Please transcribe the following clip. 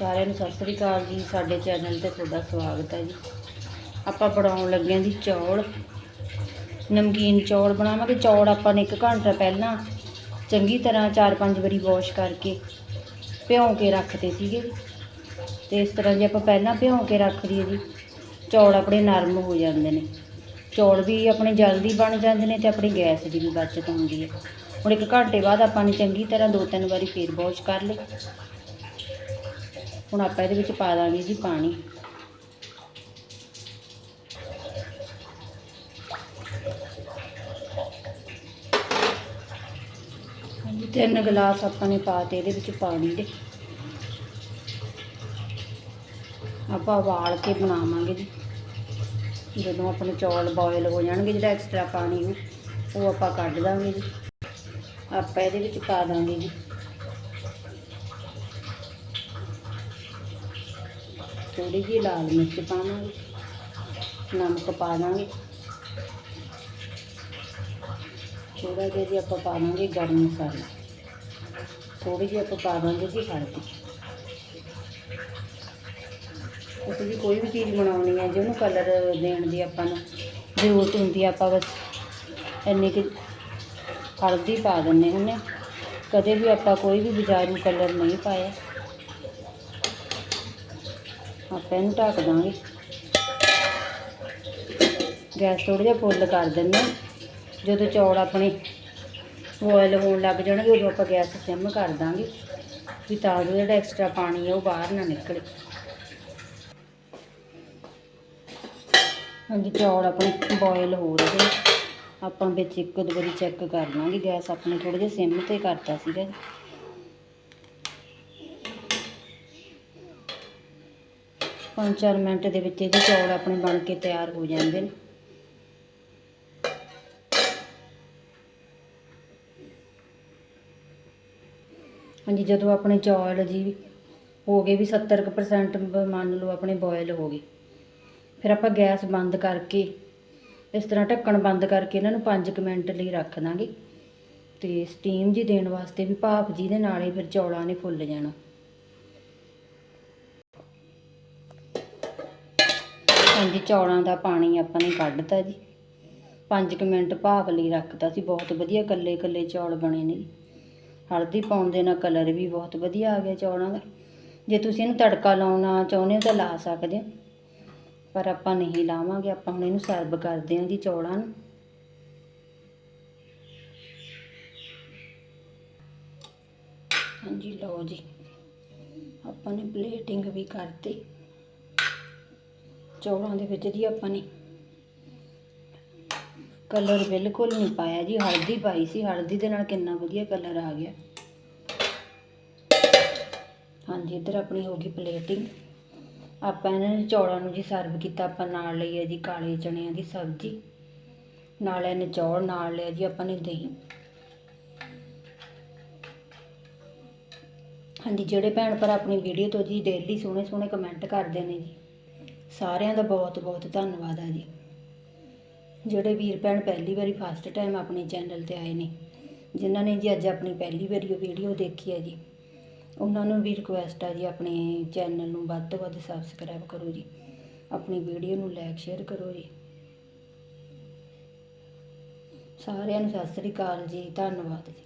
ਸਾਰਿਆਂ ਨੂੰ ਸਤਿ ਸ੍ਰੀ ਅਕਾਲ ਜੀ। ਸਾਡੇ ਚੈਨਲ ਤੇ ਤੁਹਾਡਾ ਸਵਾਗਤ ਹੈ ਜੀ। ਆਪਾਂ ਬਣਾਉਣ ਲੱਗੇ ਹਾਂ ਜੀ ਚੌਲ। ਨਮਕੀਨ ਚੌਲ ਬਣਾਵਾਂਗੇ। ਚੌਲ ਆਪਾਂ ਨੇ 1 ਘੰਟਾ ਪਹਿਲਾਂ ਚੰਗੀ ਤਰ੍ਹਾਂ 4-5 ਵਾਰੀ ਵਾਸ਼ ਕਰਕੇ ਭਿਉਂ ਕੇ ਰੱਖਦੇ ਸੀਗੇ। ਜੀ ਤੇ ਇਸ ਤਰ੍ਹਾਂ ਜੇ ਆਪਾਂ ਪਹਿਲਾਂ ਭਿਉਂ ਕੇ ਰੱਖ ਦਈਏ ਜੀ, ਚੌਲ ਆਪਣੇ ਨਰਮ ਹੋ ਜਾਂਦੇ ਨੇ। ਚੌਲ ਵੀ ਆਪਣੇ ਜਲਦੀ ਬਣ ਜਾਂਦੇ ਨੇ ਤੇ ਆਪਣੀ ਗੈਸ ਦੀ ਵੀ ਬਚਤ ਹੁੰਦੀ ਹੈ। ਹੁਣ 1 ਘੰਟੇ ਬਾਅਦ ਆਪਾਂ ਨੇ ਚੰਗੀ ਤਰ੍ਹਾਂ ਦੋ ਤਿੰਨ ਵਾਰੀ ਫੇਰ ਵਾਸ਼ ਕਰ ਲਏ। ਹੁਣ ਆਪਾਂ ਇਹਦੇ ਵਿੱਚ ਪਾ ਦਾਂਗੇ ਜੀ ਪਾਣੀ। ਤਿੰਨ ਗਲਾਸ ਆਪਾਂ ਨੇ ਪਾਤੇ ਇਹਦੇ ਵਿੱਚ ਪਾਣੀ ਦੇ। ਆਪਾਂ ਉਬਾਲ ਕੇ ਬਣਾਵਾਂਗੇ ਜੀ। ਜਦੋਂ ਆਪਣੇ ਚੌਲ ਬੋਇਲ ਹੋ ਜਾਣਗੇ, ਜਿਹੜਾ ਐਕਸਟਰਾ ਪਾਣੀ ਉਹ ਆਪਾਂ ਕੱਢ ਦਾਂਗੇ ਜੀ। ਆਪਾਂ ਇਹਦੇ ਵਿੱਚ ਪਾ ਦਾਂਗੇ ਜੀ। ਥੋੜੀ ਜਿਹੀ ਲਾਲ ਮਿਰਚ ਪਾਵਾਂਗੇ, ਨਮਕ ਪਾ ਦਾਂਗੇ ਥੋੜਾ ਜਿਹਾ ਜੀ ਆਪਾਂ ਪਾ ਦਾਂਗੇ ਗਰਮ ਮਸਾਲਾ ਥੋੜੀ ਜਿਹੀ ਆਪਾਂ ਪਾ ਦਾਂਗੇ ਜੀ ਹਲਦੀ। ਅਸੀਂ ਜੀ ਕੋਈ ਵੀ ਚੀਜ਼ ਬਣਾਉਣੀ ਹੈ, ਜਿਹਨੂੰ ਕਲਰ ਦੇਣ ਦੀ ਆਪਾਂ ਨੂੰ ਜ਼ਰੂਰਤ ਹੁੰਦੀ ਆਪਾਂ ਬਸ ਇੰਨੀ ਕਿ ਹਲਦੀ ਪਾ ਦਿੰਦੇ ਹੁੰਦੇ ਹਾਂ ਕਦੇ ਵੀ ਆਪਾਂ ਕੋਈ ਵੀ ਬਾਜ਼ਾਰੂ ਕਲਰ ਨਹੀਂ ਪਾਇਆ। ਆਪਾਂ ਇਹਨੂੰ ਢੱਕ ਦਾਂਗੇ। ਗੈਸ ਥੋੜ੍ਹਾ ਜਿਹਾ ਫੁੱਲ ਕਰ ਦਿੰਦੇ ਹਾਂ। ਜਦੋਂ ਚੌਲ ਆਪਣੇ ਬੋਇਲ ਹੋਣ ਲੱਗ ਜਾਣਗੇ, ਉਦੋਂ ਆਪਾਂ ਗੈਸ ਸਿਮ ਕਰ ਦਾਂਗੇ। ਵੀ ਤਾਂ ਜੋ ਜਿਹੜਾ ਐਕਸਟਰਾ ਪਾਣੀ ਹੈ ਉਹ ਬਾਹਰ ਨਾ ਨਿਕਲੇ। ਹਾਂਜੀ, ਚੌਲ ਆਪਣੇ ਬੋਇਲ ਹੋ ਰਹੇ ਆਪਾਂ ਵਿੱਚ ਇੱਕ ਦੋ ਵਾਰੀ ਚੈੱਕ ਕਰ ਲਾਂਗੇ। ਗੈਸ ਆਪਣੇ ਥੋੜ੍ਹਾ ਜਿਹਾ ਸਿਮ ਤੇ ਕਰਤਾ ਸੀਗਾ। ਪੰਜ ਚਾਰ ਮਿੰਟ ਦੇ ਵਿੱਚ ਇਹਦੇ ਚੌਲ ਆਪਣੇ ਬਣ ਕੇ ਤਿਆਰ ਹੋ ਜਾਂਦੇ ਨੇ। ਹਾਂਜੀ, ਜਦੋਂ ਆਪਣੇ ਚੌਲ ਜੀ ਹੋ ਗਏ ਵੀ 70% ਮੰਨ ਲਓ ਆਪਣੇ ਬੋਇਲ ਹੋ ਗਏ, ਫਿਰ ਆਪਾਂ ਗੈਸ ਬੰਦ ਕਰਕੇ, ਇਸ ਤਰ੍ਹਾਂ ਢੱਕਣ ਬੰਦ ਕਰਕੇ ਇਹਨਾਂ ਨੂੰ 5 ਮਿੰਟ ਲਈ ਰੱਖ ਦਾਂਗੇ। ਤੇ ਸਟੀਮ ਜੀ ਦੇਣ ਵਾਸਤੇ ਵੀ ਭਾਪ ਜੀ ਦੇ ਨਾਲ ਹੀ ਫਿਰ ਚੌਲਾਂ ਨੇ ਫੁੱਲ ਜਾਣਾ। ਹਾਂਜੀ ਚੌਲਾਂ ਦਾ ਪਾਣੀ ਆਪਾਂ ਨੇ ਕੱਢਤਾ ਜੀ। 5 ਮਿੰਟ ਭਾਪ ਲਈ ਰੱਖਤਾ ਸੀ। ਬਹੁਤ ਵਧੀਆ ਕੱਲੇ ਕੱਲੇ ਚੌਲ ਬਣੇ ਨੇ ਜੀ। ਹਲਦੀ ਪਾਉਣ ਦੇ ਨਾਲ ਕਲਰ ਵੀ ਬਹੁਤ ਵਧੀਆ ਆ ਗਿਆ ਚੌਲਾਂ ਦਾ। ਜੇ ਤੁਸੀਂ ਇਹਨੂੰ ਤੜਕਾ ਲਾਉਣਾ ਚਾਹੁੰਦੇ ਹੋ ਤਾਂ ਲਾ ਸਕਦੇ ਹੋ। ਪਰ ਆਪਾਂ ਨਹੀਂ ਲਾਵਾਂਗੇ। ਆਪਾਂ ਹੁਣ ਇਹਨੂੰ ਸਰਵ ਕਰਦੇ ਹਾਂ ਜੀ ਚੌਲਾਂ ਨੂੰ। ਹਾਂਜੀ, ਲਓ ਜੀ। ਆਪਾਂ ਨੇ ਪਲੇਟਿੰਗ ਵੀ ਕਰਤੀ। ਚੌਲਾਂ ਦੇ ਵਿੱਚ ਜੀ ਆਪਾਂ ਨੇ ਕਲਰ ਬਿਲਕੁਲ ਨਹੀਂ ਪਾਇਆ ਜੀ, ਹਲਦੀ ਪਾਈ ਸੀ, ਹਲਦੀ ਦੇ ਨਾਲ ਕਿੰਨਾ ਵਧੀਆ ਕਲਰ ਆ ਗਿਆ। ਹਾਂਜੀ, ਇੱਧਰ ਆਪਣੀ ਹੋ ਗਈ ਪਲੇਟਿੰਗ ਆਪਾਂ ਇਹਨਾਂ ਨੇ ਚੌਲਾਂ ਨੂੰ ਜੀ ਸਰਵ ਕੀਤਾ, ਆਪਾਂ ਨਾਲ ਲਈ ਹੈ ਜੀ ਕਾਲੇ ਚਣਿਆਂ ਦੀ ਸਬਜ਼ੀ। ਨਾਲ ਇਹਨੇ ਚੌਲ ਨਾਲ ਲਿਆ ਜੀ ਆਪਾਂ ਨੇ ਦਹੀਂ। ਹਾਂਜੀ, ਜਿਹੜੇ ਭੈਣ ਭਰਾ ਆਪਣੀ ਵੀਡੀਓ ਤੋਂ ਜੀ ਡੇਲੀ ਸੋਹਣੇ ਸੋਹਣੇ ਕਮੈਂਟ ਕਰਦੇ ਨੇ ਜੀ। ਸਾਰਿਆਂ ਦਾ ਬਹੁਤ ਬਹੁਤ ਧੰਨਵਾਦ ਆ ਜੀ। ਜਿਹੜੇ ਵੀਰ ਭੈਣ ਪਹਿਲੀ ਵਾਰੀ ਫਸਟ ਟਾਈਮ ਆਪਣੇ ਚੈਨਲ ਤੇ ਆਏ ਨੇ, ਜਿਨ੍ਹਾਂ ਨੇ ਜੀ ਅੱਜ ਆਪਣੀ ਪਹਿਲੀ ਵਾਰੀ ਉਹ ਵੀਡੀਓ ਦੇਖੀ ਹੈ ਜੀ, ਉਹਨਾਂ ਨੂੰ ਵੀ ਰਿਕੁਐਸਟ ਆ ਜੀ ਆਪਣੇ ਚੈਨਲ ਨੂੰ ਵੱਧ ਤੋਂ ਵੱਧ ਸਬਸਕ੍ਰਾਈਬ ਕਰੋ ਜੀ, ਆਪਣੀ ਵੀਡੀਓ ਨੂੰ ਲਾਈਕ ਸ਼ੇਅਰ ਕਰੋ ਜੀ। ਸਾਰਿਆਂ ਨੂੰ ਸਤਿ ਸ੍ਰੀ ਅਕਾਲ ਜੀ, ਧੰਨਵਾਦ ਜੀ।